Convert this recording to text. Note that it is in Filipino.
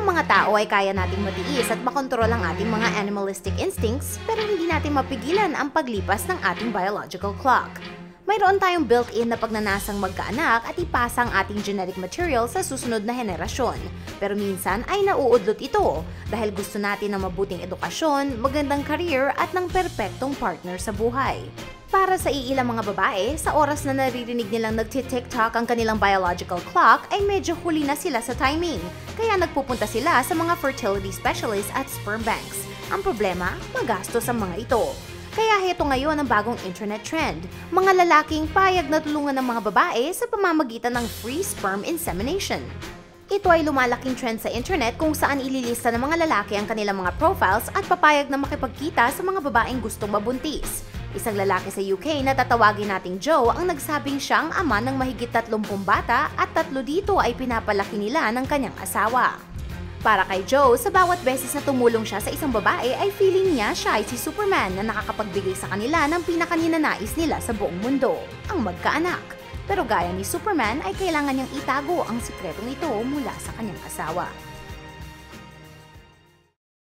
Bilang mga tao ay kaya nating matiis at makontrol ang ating mga animalistic instincts pero hindi natin mapigilan ang paglipas ng ating biological clock. Mayroon tayong built-in na pagnanasang magkaanak at ipasa ang ating genetic material sa susunod na henerasyon. Pero minsan ay nauudlot ito dahil gusto natin ng mabuting edukasyon, magandang career at ng perpektong partner sa buhay. Para sa iilang mga babae, sa oras na naririnig nilang nagtitiktok ang kanilang biological clock ay medyo huli na sila sa timing. Kaya nagpupunta sila sa mga fertility specialists at sperm banks. Ang problema, magastos ang mga ito. Kaya heto ngayon ang bagong internet trend. Mga lalaking payag na tulungan ng mga babae sa pamamagitan ng free sperm insemination. Ito ay lumalaking trend sa internet kung saan ililista ng mga lalaki ang kanilang mga profiles at papayag na makipagkita sa mga babaeng gustong mabuntis. Isang lalaki sa UK na tatawagin nating Joe ang nagsabing siya ang ama ng mahigit 30 bata at tatlo dito ay pinapalaki nila ng kanyang asawa. Para kay Joe, sa bawat beses na tumulong siya sa isang babae ay feeling niya siya ay si Superman na nakakapagbigay sa kanila ng pinakaninanais nila sa buong mundo, ang magkaanak. Pero gaya ni Superman ay kailangan niyang itago ang sikretong ito mula sa kanyang asawa.